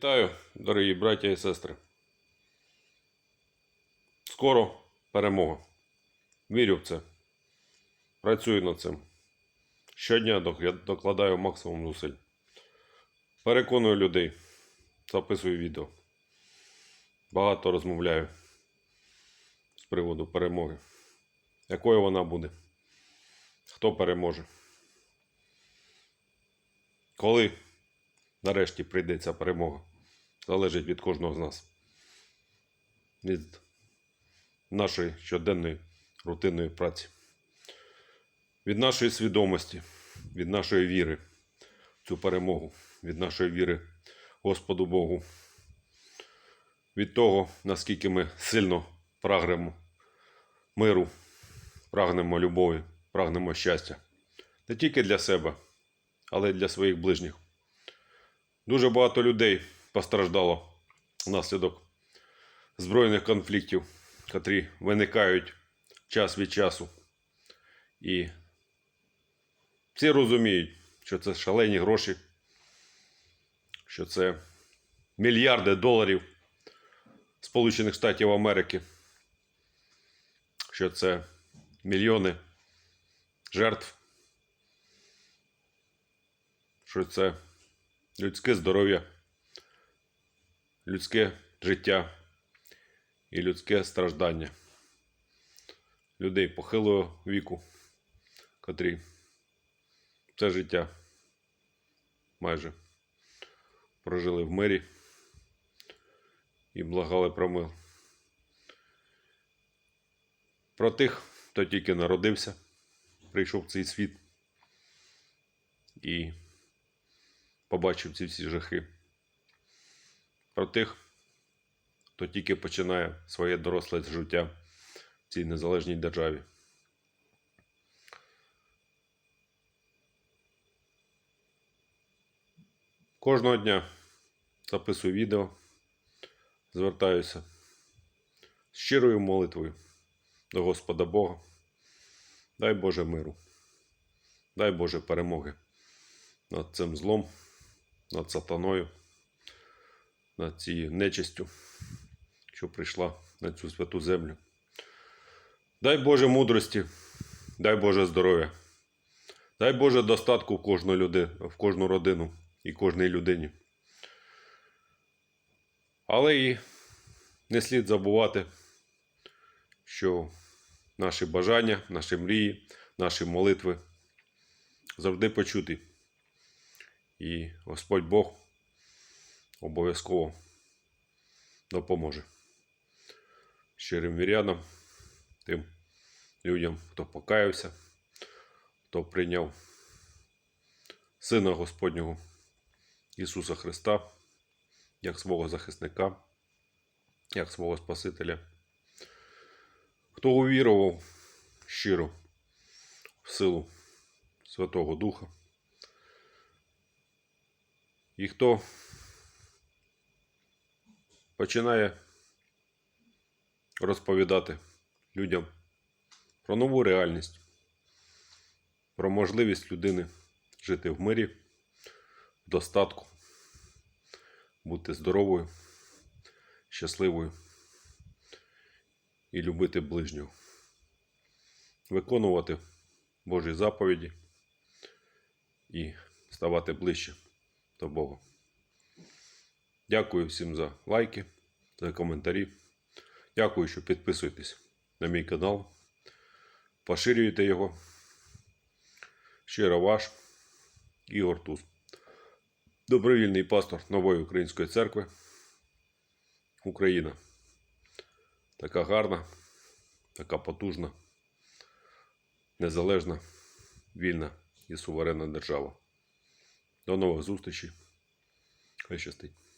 Вітаю, дорогі браття і сестри. Скоро перемога. Вірю в це. Працюю над цим. Щодня докладаю максимум зусиль. Переконую людей. Записую відео. Багато розмовляю з приводу перемоги. Якою вона буде? Хто переможе? Коли нарешті прийде ця перемога? Залежить від кожного з нас. Від нашої щоденної рутинної праці. Від нашої свідомості, від нашої віри в цю перемогу, від нашої віри Господу Богу. Від того, наскільки ми сильно прагнемо миру, прагнемо любові, прагнемо щастя. Не тільки для себе, але й для своїх ближніх. Дуже багато людей постраждало внаслідок збройних конфліктів, котрі виникають час від часу. І всі розуміють, що це шалені гроші, що це мільярди доларів Сполучених Штатів Америки, що це мільйони жертв, що це людське здоров'я, людське життя і людське страждання людей похилого віку, котрі все життя майже прожили в мирі і благали про мир. Про тих, хто тільки народився, прийшов в цей світ і побачив ці всі жахи. Про тих, хто тільки починає своє доросле життя в цій незалежній державі. Кожного дня записую відео, звертаюся з щирою молитвою до Господа Бога. Дай Боже миру, дай Боже перемоги над цим злом, над сатаною, над цією нечистю, що прийшла на цю святу землю. Дай Боже мудрості, дай Боже здоров'я, дай Боже достатку в кожну, люди, в кожну родину і кожній людині. Але і не слід забувати, що наші бажання, наші мрії, наші молитви завжди почуті. І Господь Бог обов'язково допоможе щирим вірянам, тим людям, хто покаявся, хто прийняв Сина Господнього Ісуса Христа як свого захисника, як свого Спасителя. Хто увірував щиро в силу Святого Духа, і хто починає розповідати людям про нову реальність, про можливість людини жити в мирі, в достатку, бути здоровою, щасливою і любити ближнього, виконувати Божі заповіді і ставати ближче до Бога. Дякую всім за лайки, за коментарі. Дякую, що підписуєтесь на мій канал, поширюєте його. Щиро ваш Ігор Туз. Добровільний пастор Нової Української церкви. Україна. Така гарна, така потужна, незалежна, вільна і суверенна держава. До нових зустрічей. Хай щастить.